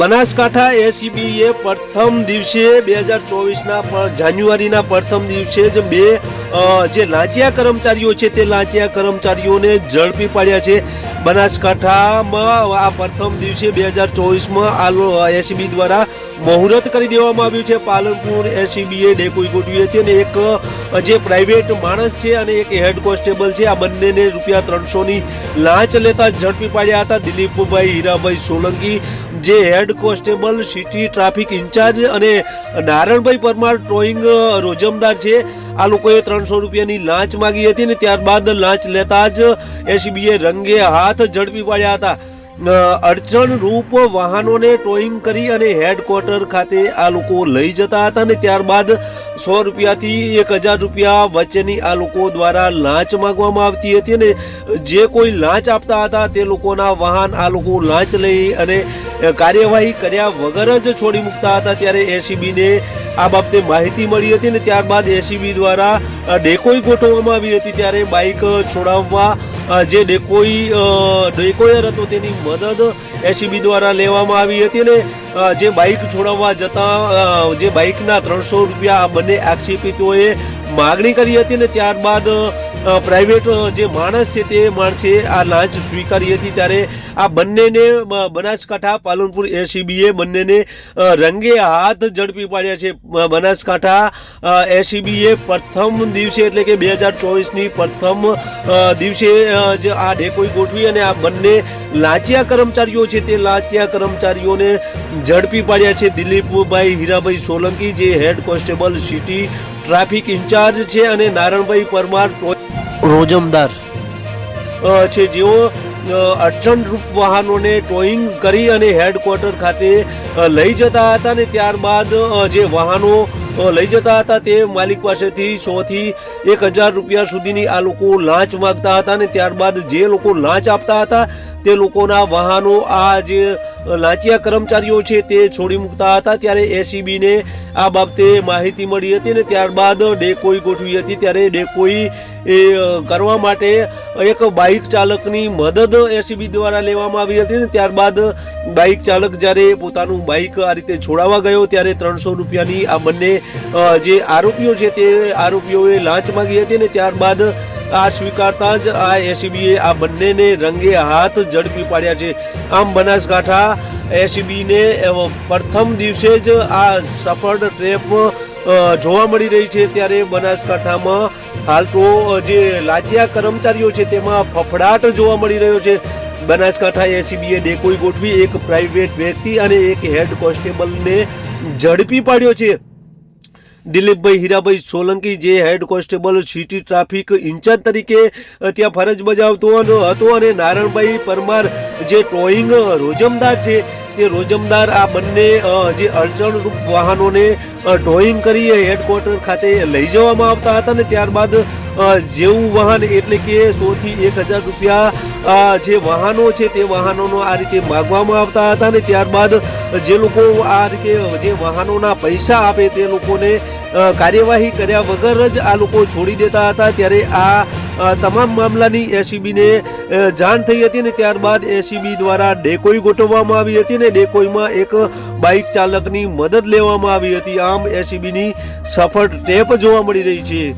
બનાસકાંઠા એસીબીએ પ્રથમ દિવસે બે હજાર ચોવીસના જાન્યુઆરીના પ્રથમ દિવસે જ બે જે લાંચિયા કર્મચારીઓ છે તે લાંચિયા કર્મચારીઓને ઝડપી પાડ્યા છે. બનાસકાંઠામાં આ પ્રથમ દિવસે બે હજાર ચોવીસમાં આ એસીબી દ્વારા મુહૂર્ત કરી દેવામાં આવ્યું છે. પાલનપુર એસીબીએ ડેકોઈ ગોઠવી હતી અને એક જે પ્રાઇવેટ માણસ છે અને એક હેડ કોન્સ્ટેબલ છે, આ બંનેને રૂપિયા ત્રણસોની લાંચ લેતા ઝડપી પાડ્યા હતા. દિલીપભાઈ હીરાભાઈ સોલંકી જે head constable, city traffic incharge અને નારણભાઈ પરમાર ટ્રોઈંગ રોજમદાર છે. આ લોકોએ ત્રણસો રૂપિયાની લાંચ માગી હતી ને ત્યારબાદ લાંચ લેતા જ એસીબીએ રંગે હાથ ઝડપી પાડ્યા હતા. અ, અડચણ રૂપ વાહનોને ટોઈંગ કરી અને હેડક્વાર્ટર ખાતે આ લોકો લઈ જતા હતા અને ત્યારબાદ સો રૂપિયાથી એક હજાર રૂપિયા વચ્ચેની આ લોકો દ્વારા લાંચ માંગવામાં આવતી હતી અને જે કોઈ લાંચ આપતા હતા તે લોકોના વાહન આ લોકો લાંચ લઈ અને કાર્યવાહી કર્યા વગર જ છોડી મૂકતા હતા. ત્યારે એસીબીને આ બાબતે માહિતી મળી હતી અને ત્યારબાદ એસીબી દ્વારા ડેકોઈ ગોઠવવામાં આવી હતી ત્યારે બાઇક છોડાવવા જે ડેકોઈ ડેકોયર હતો તેની મદદ એસીબી દ્વારા લેવામાં આવી હતી અને જે બાઇક છોડાવવા જતા જે બાઇકના ત્રણસો રૂપિયા આ બંને આક્ષેપિતોએ માગણી કરી હતી ને ત્યારબાદ પ્રાઇવેટ જે માણસ છે તે માણસે આ લાંચ સ્વીકારી હતી ત્યારે આ બંનેને બનાસકાંઠા પાલનપુર એસીબીએ બંનેને રંગે હાથ ઝડપી પાડ્યા છે. બનાસકાંઠા એસીબીએ પ્રથમ દિવસે એટલે કે બે હજાર ચોવીસની પ્રથમ દિવસે જ આ ડેકોઈ ગોઠવી અને આ બંને લાંચિયા કર્મચારીઓ છે તે લાંચિયા કર્મચારીઓને ઝડપી પાડ્યા છે. દિલીપભાઈ હીરાભાઈ સોલંકી જે head constable city traffic incharge છે અને નારણભાઈ પરમાર રોજમદાર. છે. જેઓ અડચણરૂપ વાહનોને ટોઈંગ કરી અને હેડક્વાર્ટર ખાતે લઈ જતા હતા ને ત્યારબાદ જે વાહનો લઈ જતા હતા તે માલિક પાસેથી સો થી એક હજાર રૂપિયા સુધીની આ લોકો લાંચ માંગતા હતા ને ત્યારબાદ જે લોકો લાંચ આપતા હતા તે લોકોના વાહનો આ જે લાંચિયા કર્મચારીઓ છે તે છોડી મૂકતા હતા. ત્યારે એસીબીને આ બાબતે માહિતી મળી હતી ને ત્યારબાદ ડેકોઈ ગોઠવી હતી. ત્યારે ડેકોઈ એ કરવા માટે એક બાઇક ચાલકની મદદ એસીબી દ્વારા લેવામાં આવી હતી ને ત્યારબાદ બાઇક ચાલક જ્યારે પોતાનું બાઇક આ રીતે છોડાવવા ગયો, ત્યારે ત્રણસો રૂપિયાની આ બંને જે આરોપીઓ છે તે આરોપીઓએ લાંચ માંગી હતી ને ત્યારબાદ આ સ્વીકારતા જ આ એસીબીએ આ બંનેને રંગે હાથ ઝડપી પાડ્યા છે. આમ બનાસકાંઠા એસીબીને પ્રથમ દિવસે જ આ સફળ ટ્રેપ જોવા મળી રહી છે. ત્યારે બનાસકાંઠામાં હાલ તો જે લાચિયા કર્મચારીઓ છે તેમાં ફફડાટ જોવા મળી રહ્યો છે. બનાસકાંઠા એસીબીએ ડેકોઈ ગોઠવી, એક પ્રાઇવેટ વ્યક્તિ અને એક હેડ કોન્સ્ટેબલને ઝડપી પાડ્યો છે. દિલીપભાઈ હીરાભાઈ સોલંકી જે head constable city traffic incharge તરીકે ત્યાં ફરજ બજાવતો હતો અને નારાયણભાઈ પરમાર જે ટોઈંગ રોજમદાર છે તે રોજમદાર આ બંને જે અડચણરૂપ વાહનોને ડ્રોઈંગ કરી હેડક્વાર્ટર ખાતે લઈ જવામાં આવતા હતા ને ત્યારબાદ જેવું વાહન એટલે કે સોથી એક હજાર રૂપિયા જે વાહનો છે તે વાહનોનો આ રીતે માગવામાં આવતા હતા ને ત્યારબાદ જે લોકો આ રીતે, જે વાહનોના પૈસા આપે તે લોકોને કાર્યવાહી કર્યા વગર જ આ લોકો છોડી દેતા હતા. ત્યારે આ તમામ મામલાની એસીબીને જાણ થઈ હતી ને ત્યારબાદ એસીબી દ્વારા ડેકોઈ ગોઠવવામાં આવી હતી ને ડેકોઈમાં એક બાઇક ચાલકની મદદ લેવામાં આવી હતી. આમ એસીબીની સફળ ટેપ જોવા મળી રહી છે.